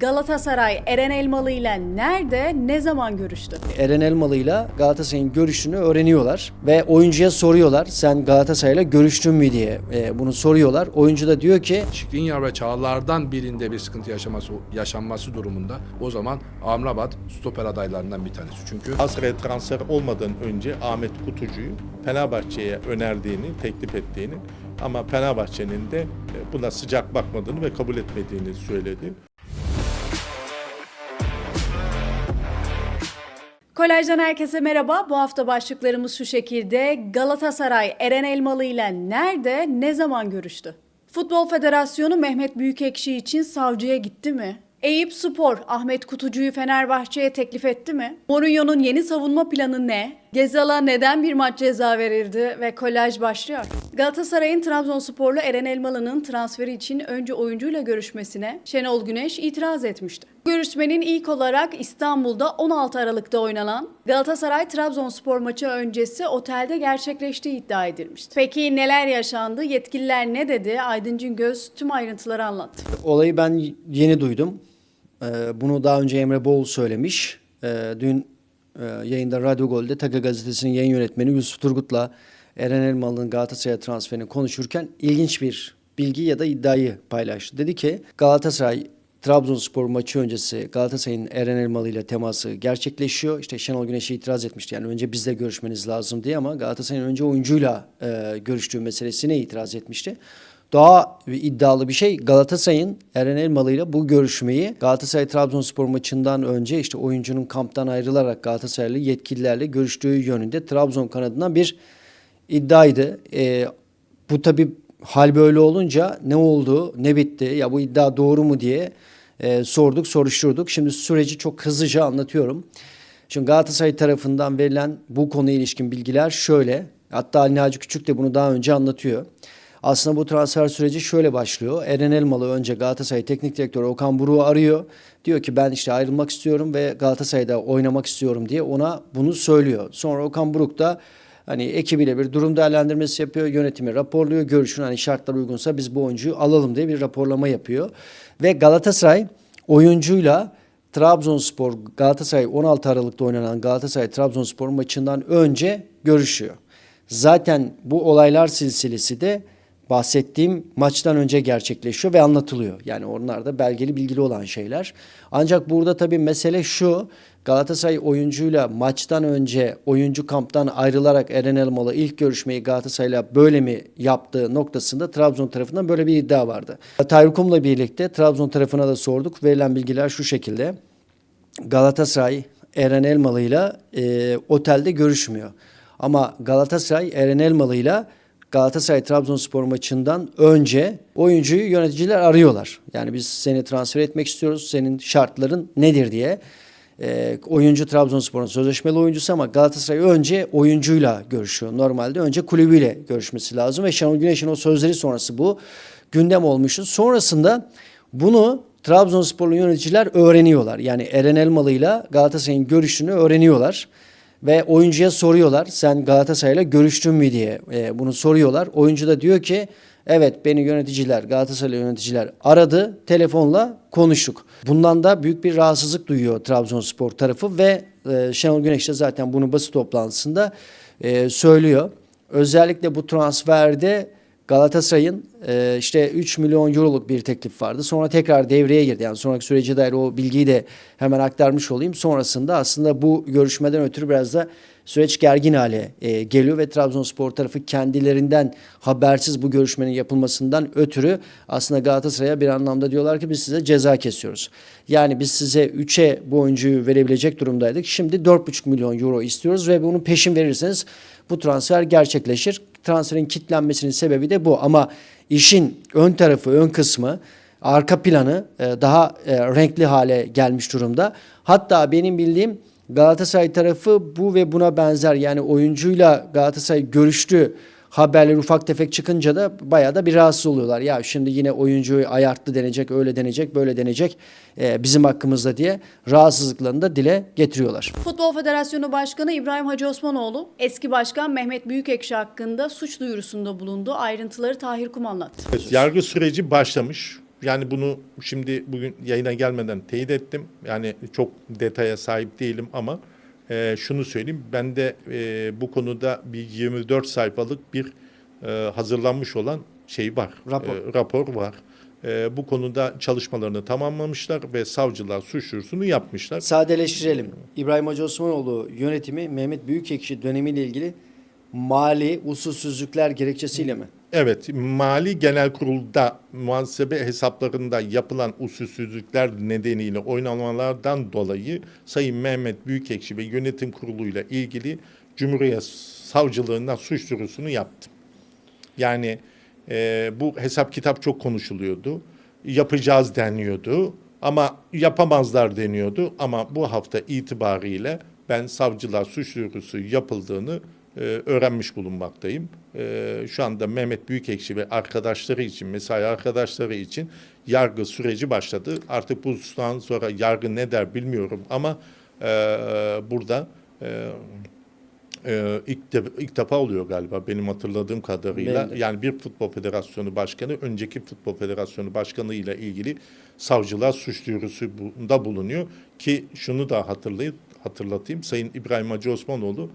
Galatasaray Eren Elmalı ile nerede, ne zaman görüştü? Eren Elmalı'yla Galatasaray'ın görüşünü öğreniyorlar ve oyuncuya soruyorlar sen Galatasaray'la görüştün mü diye e, bunu soruyorlar. Oyuncu da diyor ki Şikrinyar ve Çağlar'dan birinde bir sıkıntı yaşaması yaşanması durumunda o zaman Amrabat stoper adaylarından bir tanesi. Çünkü Galatasaray'a transfer olmadan önce Ahmet Kutucu'yu Fenerbahçe'ye önerdiğini, teklif ettiğini ama Fenerbahçe'nin de e, buna sıcak bakmadığını ve kabul etmediğini söyledi. Kolajdan herkese merhaba. Bu hafta başlıklarımız şu şekilde. Galatasaray Eren Elmalı ile nerede, ne zaman görüştü? Futbol Federasyonu Mehmet Büyükekşi için savcıya gitti mi? Eyüp Spor Ahmet Kutucu'yu Fenerbahçe'ye teklif etti mi? Mourinho'nun yeni savunma planı ne? Gezal'a neden bir maç ceza verildi ve kolaj başlıyor? Galatasaray'ın Trabzonsporlu Eren Elmalı'nın transferi için önce oyuncuyla görüşmesine Şenol Güneş itiraz etmişti. Görüşmenin ilk olarak İstanbul'da 16 Aralık'ta oynanan Galatasaray Trabzonspor maçı öncesi otelde gerçekleştiği iddia edilmişti. Peki neler yaşandı? Yetkililer ne dedi? Aydın Cingöz tüm ayrıntıları anlattı. olayı ben yeni duydum. E, bunu daha önce Emre Bol söylemiş. E, dün e, yayında Radyo Gol'de Taka Gazetesi'nin yayın yönetmeni Yusuf Turgut'la Eren Elmalı'nın Galatasaray'a transferini konuşurken ilginç bir bilgi ya da iddiayı paylaştı. Dedi ki Galatasaray Trabzonspor maçı öncesi Galatasaray'ın Eren Elmalı ile teması gerçekleşiyor. İşte Şenol Güneş'e itiraz etmişti. Yani önce bizle görüşmeniz lazım diye ama Galatasaray'ın önce oyuncuyla e, görüştüğü meselesine itiraz etmişti. Daha iddialı bir şey Galatasaray'ın Eren Elmalı ile bu görüşmeyi Galatasaray Trabzonspor maçından önce işte oyuncunun kamptan ayrılarak Galatasaraylı yetkililerle görüştüğü yönünde Trabzon kanadından bir iddiaydı. E, bu tabi hal böyle olunca ne oldu, ne bitti, ya bu iddia doğru mu diye e, sorduk, soruşturduk. Şimdi süreci çok hızlıca anlatıyorum. Çünkü Galatasaray tarafından verilen bu konuya ilişkin bilgiler şöyle. Hatta Ali Naci Küçük de bunu daha önce anlatıyor. Aslında bu transfer süreci şöyle başlıyor. Eren Elmalı önce Galatasaray Teknik Direktörü Okan Buruk'u arıyor. Diyor ki ben işte ayrılmak istiyorum ve Galatasaray'da oynamak istiyorum diye ona bunu söylüyor. Sonra Okan Buruk da Hani ekibiyle bir durum değerlendirmesi yapıyor, yönetimi raporluyor, görüşün hani şartlar uygunsa biz bu oyuncuyu alalım diye bir raporlama yapıyor. Ve Galatasaray oyuncuyla Trabzonspor Galatasaray 16 Aralık'ta oynanan Galatasaray Trabzonspor maçından önce görüşüyor. Zaten bu olaylar silsilesi de bahsettiğim maçtan önce gerçekleşiyor ve anlatılıyor. Yani onlar da belgeli bilgili olan şeyler. Ancak burada tabii mesele şu. Galatasaray oyuncuyla maçtan önce oyuncu kamptan ayrılarak Eren Elmalı ilk görüşmeyi Galatasaray'la böyle mi yaptığı noktasında Trabzon tarafından böyle bir iddia vardı. Tayrukum'la birlikte Trabzon tarafına da sorduk. Verilen bilgiler şu şekilde. Galatasaray Eren Elmalı'yla e, otelde görüşmüyor. Ama Galatasaray Eren Elmalı'yla Galatasaray Trabzonspor maçından önce oyuncuyu yöneticiler arıyorlar. Yani biz seni transfer etmek istiyoruz. Senin şartların nedir diye. E, oyuncu Trabzonspor'un sözleşmeli oyuncusu ama Galatasaray önce oyuncuyla görüşüyor. Normalde önce kulübüyle görüşmesi lazım ve Şenol Güneş'in o sözleri sonrası bu gündem olmuştu. Sonrasında bunu Trabzonsporlu yöneticiler öğreniyorlar. Yani Eren Elmalı'yla Galatasaray'ın görüşünü öğreniyorlar. Ve oyuncuya soruyorlar sen Galatasaray'la görüştün mü diye e, bunu soruyorlar. Oyuncu da diyor ki evet beni yöneticiler Galatasaray yöneticiler aradı telefonla konuştuk. Bundan da büyük bir rahatsızlık duyuyor Trabzonspor tarafı ve e, Şenol Güneş de zaten bunu basın toplantısında e, söylüyor. Özellikle bu transferde Galatasaray'ın e, işte 3 milyon euroluk bir teklif vardı. Sonra tekrar devreye girdi. Yani sonraki sürece dair o bilgiyi de hemen aktarmış olayım. Sonrasında aslında bu görüşmeden ötürü biraz da süreç gergin hale e, geliyor ve Trabzonspor tarafı kendilerinden habersiz bu görüşmenin yapılmasından ötürü aslında Galatasaray'a bir anlamda diyorlar ki biz size ceza kesiyoruz. Yani biz size 3'e bu oyuncuyu verebilecek durumdaydık. Şimdi 4,5 milyon euro istiyoruz ve bunu peşin verirseniz bu transfer gerçekleşir. Transferin kitlenmesinin sebebi de bu ama işin ön tarafı, ön kısmı arka planı e, daha e, renkli hale gelmiş durumda. Hatta benim bildiğim Galatasaray tarafı bu ve buna benzer yani oyuncuyla Galatasaray görüştü haberler ufak tefek çıkınca da bayağı da bir rahatsız oluyorlar. Ya şimdi yine oyuncuyu ayarttı denecek, öyle denecek, böyle denecek e, bizim hakkımızda diye rahatsızlıklarını da dile getiriyorlar. Futbol Federasyonu Başkanı İbrahim Hacı Osmanoğlu, eski başkan Mehmet Büyükekşi hakkında suç duyurusunda bulundu. Ayrıntıları Tahir Kum anlattı. Evet, yargı süreci başlamış. Yani bunu şimdi bugün yayına gelmeden teyit ettim. Yani çok detaya sahip değilim ama e, şunu söyleyeyim. Ben de e, bu konuda bir 24 sayfalık bir e, hazırlanmış olan şey var. Rapor. E, rapor var. E, bu konuda çalışmalarını tamamlamışlar ve savcılar suç duyurusunu yapmışlar. Sadeleştirelim. İbrahim Hacı Osmanoğlu yönetimi Mehmet Büyükekşi dönemiyle ilgili mali usulsüzlükler gerekçesiyle mi? Evet, Mali Genel Kurul'da muhasebe hesaplarında yapılan usulsüzlükler nedeniyle oynamalardan dolayı Sayın Mehmet Büyükekşi ve Yönetim Kurulu ile ilgili Cumhuriyet Savcılığına suç duyurusunu yaptım. Yani e, bu hesap kitap çok konuşuluyordu. Yapacağız deniyordu ama yapamazlar deniyordu. Ama bu hafta itibariyle ben savcılar suç duyurusu yapıldığını e, öğrenmiş bulunmaktayım. E, şu anda Mehmet Büyükekşi ve arkadaşları için, mesai arkadaşları için yargı süreci başladı. Artık bu husustan sonra yargı ne der bilmiyorum ama e, burada e, ee, ilk, de, ilk defa oluyor galiba benim hatırladığım kadarıyla. De. Yani bir futbol federasyonu başkanı önceki futbol federasyonu başkanı ile ilgili savcılar suç duyurusunda bulunuyor. Ki şunu da hatırlayıp hatırlatayım. Sayın İbrahim Hacı Osmanoğlu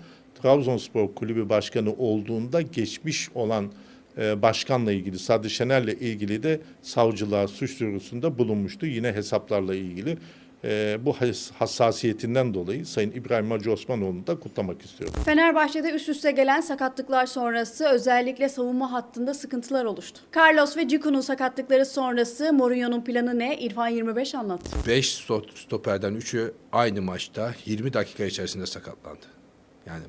Trabzonspor Kulübü Başkanı olduğunda geçmiş olan e, başkanla ilgili, Sadri Şener'le ilgili de savcılığa suç duyurusunda bulunmuştu. Yine hesaplarla ilgili. E, bu has- hassasiyetinden dolayı Sayın İbrahim Hacı Osmanoğlu'nu da kutlamak istiyorum. Fenerbahçe'de üst üste gelen sakatlıklar sonrası özellikle savunma hattında sıkıntılar oluştu. Carlos ve Cicu'nun sakatlıkları sonrası Mourinho'nun planı ne? İrfan 25 anlattı. 5 stoperden 3'ü aynı maçta 20 dakika içerisinde sakatlandı. Yani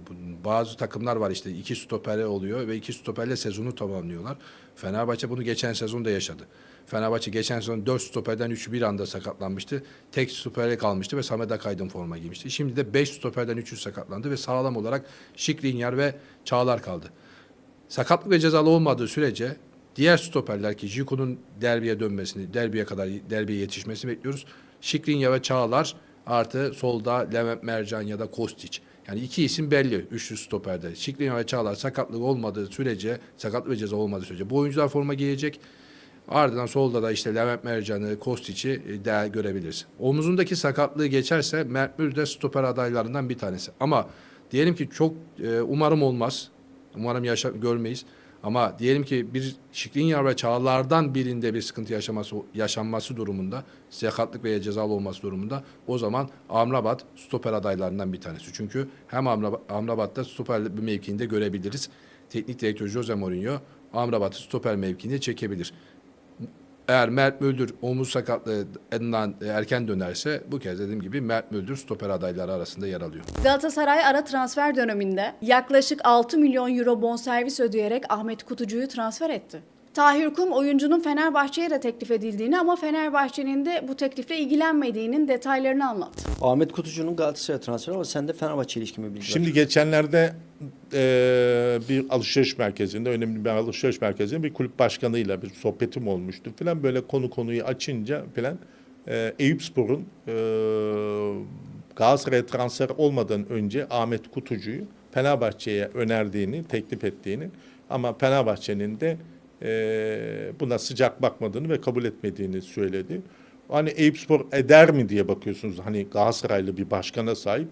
bazı takımlar var işte iki stoperle oluyor ve iki stoperle sezonu tamamlıyorlar. Fenerbahçe bunu geçen sezon da yaşadı. Fenerbahçe geçen sezon 4 stoperden 3'ü bir anda sakatlanmıştı. Tek stoperle kalmıştı ve Samet Akaydın forma giymişti. Şimdi de 5 stoperden 3'ü sakatlandı ve sağlam olarak Şikrinyar ve Çağlar kaldı. Sakatlık ve cezalı olmadığı sürece diğer stoperler ki Jiko'nun derbiye dönmesini, derbiye kadar derbiye yetişmesini bekliyoruz. Şikrinya ve Çağlar artı solda Levent Mercan ya da Kostić. Yani iki isim belli üçlü stoperde. Şikrinya ve Çağlar sakatlık olmadığı sürece, sakatlık ve ceza olmadığı sürece bu oyuncular forma giyecek. Ardından solda da işte Levent Mercan'ı, Kostić'i e, değer görebiliriz. Omuzundaki sakatlığı geçerse Mert Müldür de stoper adaylarından bir tanesi. Ama diyelim ki çok e, umarım olmaz. Umarım yaşa, görmeyiz. Ama diyelim ki bir Şikrinyar ve Çağlar'dan birinde bir sıkıntı yaşaması yaşanması durumunda, sakatlık veya cezalı olması durumunda o zaman Amrabat stoper adaylarından bir tanesi. Çünkü hem Amrabat, Amrabat'ta stoper bir mevkiinde görebiliriz. Teknik direktör Jose Mourinho Amrabat'ı stoper mevkiinde çekebilir. Eğer Mert Müldür omuz sakatlığından erken dönerse bu kez dediğim gibi Mert Müldür stoper adayları arasında yer alıyor. Galatasaray ara transfer döneminde yaklaşık 6 milyon euro bonservis ödeyerek Ahmet Kutucu'yu transfer etti. Tahir Kum oyuncunun Fenerbahçe'ye de teklif edildiğini ama Fenerbahçe'nin de bu teklifle ilgilenmediğinin detaylarını anlattı. Ahmet Kutucu'nun Galatasaray transferi ama sende Fenerbahçe ilişkimi bilgi. Şimdi geçenlerde e, bir alışveriş merkezinde, önemli bir alışveriş merkezinde bir kulüp başkanıyla bir sohbetim olmuştu falan. Böyle konu konuyu açınca falan e, Eyüp Spor'un e, Galatasaray'a transfer olmadan önce Ahmet Kutucu'yu Fenerbahçe'ye önerdiğini, teklif ettiğini ama Fenerbahçe'nin de e, buna sıcak bakmadığını ve kabul etmediğini söyledi. Hani Eyüp Spor eder mi diye bakıyorsunuz. Hani Galatasaraylı bir başkana sahip.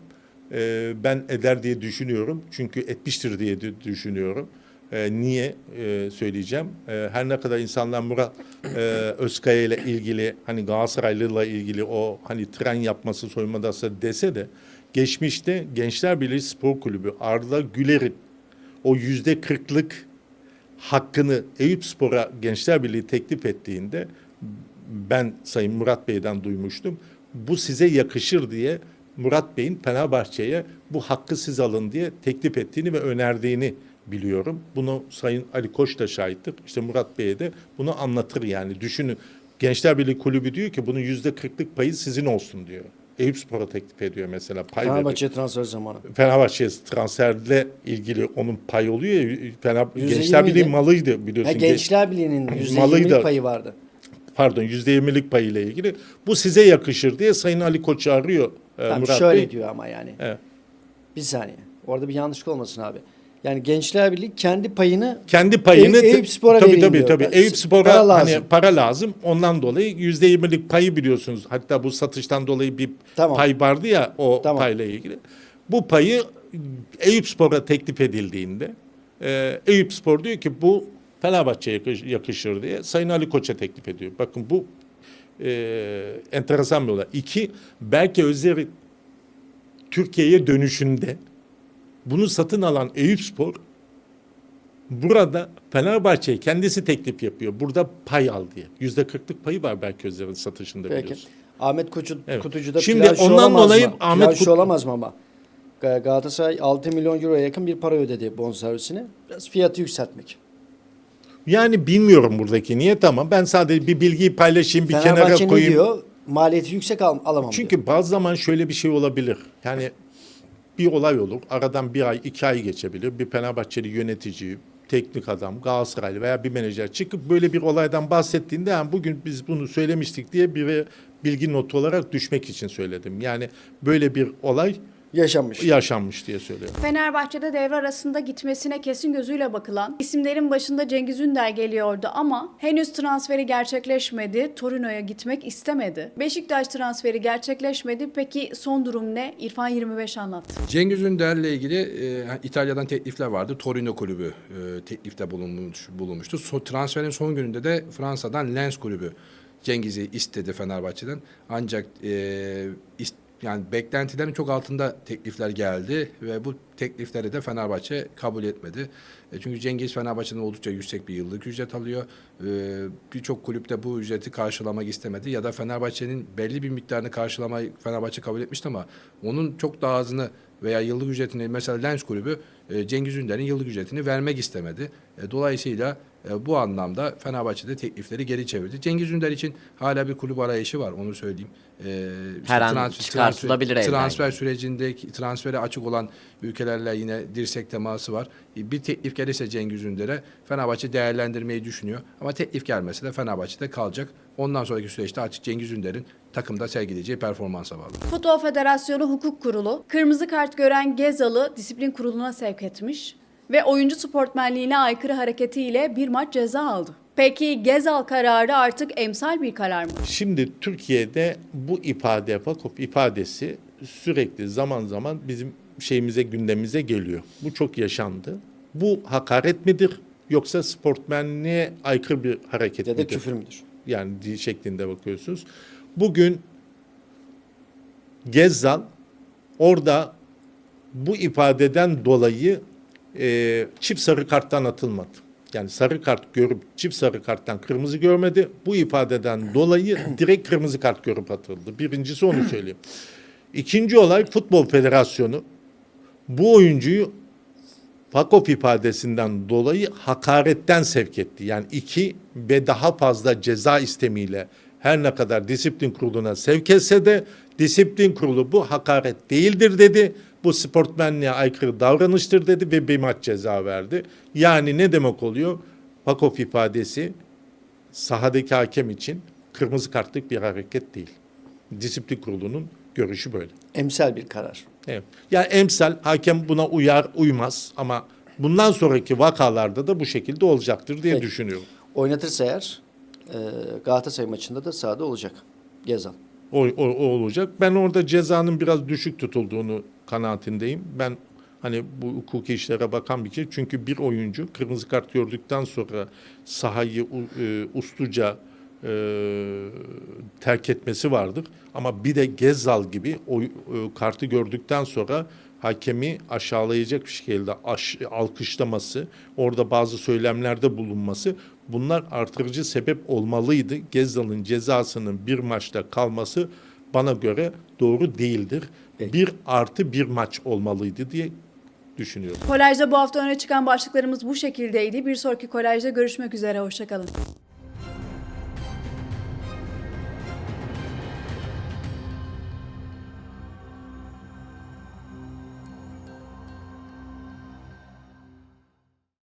E, ben eder diye düşünüyorum. Çünkü etmiştir diye düşünüyorum. E, niye e, söyleyeceğim? E, her ne kadar insanlar Murat e, Özkaya ile ilgili hani Galatasaraylı'yla ilgili o hani tren yapması soyunmadası dese de geçmişte Gençler Birliği Spor Kulübü Arda Güler'in o yüzde kırklık hakkını Eyüp Spor'a Gençler Birliği teklif ettiğinde ben Sayın Murat Bey'den duymuştum. Bu size yakışır diye Murat Bey'in Fenerbahçe'ye bu hakkı siz alın diye teklif ettiğini ve önerdiğini biliyorum. Bunu Sayın Ali Koç da şahittir. İşte Murat Bey'e de bunu anlatır yani. Düşünün Gençler Birliği Kulübü diyor ki bunun yüzde kırklık payı sizin olsun diyor. Eyüp Spor'a teklif ediyor mesela. Pay. Fenerbahçe transfer zamanı. Fenerbahçe transferle ilgili onun pay oluyor ya. Fener, Gençler Birliği malıydı biliyorsun. Ha, Gen- Gençler Birliği'nin Malıydı. %20'lik payı vardı. pardon yüzde yirmilik payı ile ilgili. Bu size yakışır diye Sayın Ali Koç'u arıyor e, Tamam, Murat şöyle Bey. diyor ama yani. Evet. Bir saniye. Orada bir yanlışlık olmasın abi. Yani Gençler Birliği kendi payını kendi payını Eyüp- Eyüp Spor'a tabii vereyim tabii diyor. tabii Eyüp Spor'a para lazım. hani para lazım. Ondan dolayı yüzde yirmilik payı biliyorsunuz. Hatta bu satıştan dolayı bir Tamam. pay vardı ya o Tamam. payla ilgili. Bu payı Eyüp Spor'a teklif edildiğinde e, Eyüp Spor diyor ki bu Fenerbahçe'ye yakış- yakışır diye Sayın Ali Koç'a teklif ediyor. Bakın bu e, enteresan bir olay. İki, belki Özer'i Türkiye'ye dönüşünde bunu satın alan Eyüp Spor burada Fenerbahçe'ye kendisi teklif yapıyor. Burada pay al diye. Yüzde kırklık payı var belki Özer'in satışında Peki. biliyorsun. Ahmet Koçu, Evet. Kutucu'da Şimdi ondan dolayı mı? Ahmet Plaj şu Kut- olamaz mı ama? Ga- Galatasaray 6 milyon euroya yakın bir para ödedi bonservisine. Biraz fiyatı yükseltmek. Yani bilmiyorum buradaki niyet ama ben sadece bir bilgiyi paylaşayım, bir kenara Fenerbahçe ne koyayım. diyor? Maliyeti yüksek al, alamam diyor. Çünkü bazı zaman şöyle bir şey olabilir. Yani bir olay olur. Aradan bir ay, iki ay geçebilir. Bir Fenerbahçeli yönetici, teknik adam, Galatasaraylı veya bir menajer çıkıp böyle bir olaydan bahsettiğinde yani bugün biz bunu söylemiştik diye bir bilgi notu olarak düşmek için söyledim. Yani böyle bir olay Yaşanmış. yaşanmış diye söylüyorum. Fenerbahçe'de devre arasında gitmesine kesin gözüyle bakılan isimlerin başında Cengiz Ünder geliyordu ama henüz transferi gerçekleşmedi. Torino'ya gitmek istemedi. Beşiktaş transferi gerçekleşmedi. Peki son durum ne? İrfan 25 anlattı. Cengiz Ünder'le ilgili e, İtalya'dan teklifler vardı. Torino kulübü e, teklifte bulunmuş, bulunmuştu. So, transferin son gününde de Fransa'dan Lens kulübü Cengiz'i istedi Fenerbahçe'den. Ancak e, ist- yani beklentilerin çok altında teklifler geldi ve bu teklifleri de Fenerbahçe kabul etmedi. E, çünkü Cengiz Fenerbahçe'den oldukça yüksek bir yıllık ücret alıyor. E, Birçok kulüpte bu ücreti karşılamak istemedi ya da Fenerbahçe'nin belli bir miktarını karşılamayı Fenerbahçe kabul etmişti ama onun çok daha azını veya yıllık ücretini mesela Lens kulübü Cengiz Ünder'in yıllık ücretini vermek istemedi. E, Dolayısıyla e, bu anlamda Fenerbahçe'de teklifleri geri çevirdi. Cengiz Ünder için hala bir kulüp arayışı var onu söyleyeyim. E, işte Her an trans- çıkartılabilir transfer, transfer sürecindeki transfere açık olan ülkelerle yine dirsek teması var. E, Bir teklif gelirse Cengiz Ünder'e Fenerbahçe değerlendirmeyi düşünüyor. Ama teklif gelmese de Fenerbahçe'de kalacak. Ondan sonraki süreçte artık Cengiz Ünder'in takımda sergileyeceği performansa bağlı. Futbol Federasyonu Hukuk Kurulu kırmızı kart gören Gezal'ı disiplin kuruluna sevk etmiş ve oyuncu sportmenliğine aykırı hareketiyle bir maç ceza aldı. Peki Gezal kararı artık emsal bir karar mı? Şimdi Türkiye'de bu ifade, vakıf ifadesi sürekli zaman zaman bizim şeyimize, gündemimize geliyor. Bu çok yaşandı. Bu hakaret midir yoksa sportmenliğe aykırı bir hareket Ya da midir? küfür müdür? Yani şeklinde bakıyorsunuz. Bugün Gezzal orada bu ifadeden dolayı e, çift sarı karttan atılmadı. Yani sarı kart görüp çift sarı karttan kırmızı görmedi. Bu ifadeden dolayı direkt kırmızı kart görüp atıldı. Birincisi onu söyleyeyim. İkinci olay Futbol Federasyonu bu oyuncuyu Fakop ifadesinden dolayı hakaretten sevk etti. Yani iki ve daha fazla ceza istemiyle her ne kadar disiplin kuruluna sevk etse de disiplin kurulu bu hakaret değildir dedi. Bu sportmenliğe aykırı davranıştır dedi ve bir maç ceza verdi. Yani ne demek oluyor? Fakop ifadesi sahadaki hakem için kırmızı kartlık bir hareket değil. Disiplin kurulunun görüşü böyle. Emsal bir karar. Evet. Yani emsal hakem buna uyar uymaz ama bundan sonraki vakalarda da bu şekilde olacaktır diye Peki. düşünüyorum. Oynatırsa eğer e, Galatasaray maçında da sahada olacak. Gezal. O, o, o olacak. Ben orada cezanın biraz düşük tutulduğunu kanaatindeyim. Ben hani bu hukuki işlere bakan bir kişi. Çünkü bir oyuncu kırmızı kart gördükten sonra sahayı e, usluca e, terk etmesi vardır. Ama bir de Gezzal gibi o e, kartı gördükten sonra hakemi aşağılayacak bir şekilde aş- alkışlaması, orada bazı söylemlerde bulunması bunlar artırıcı sebep olmalıydı. Gezzal'ın cezasının bir maçta kalması bana göre doğru değildir. Peki. Bir artı bir maç olmalıydı diye düşünüyorum. Kolajda bu hafta öne çıkan başlıklarımız bu şekildeydi. Bir sonraki kolajda görüşmek üzere. Hoşçakalın.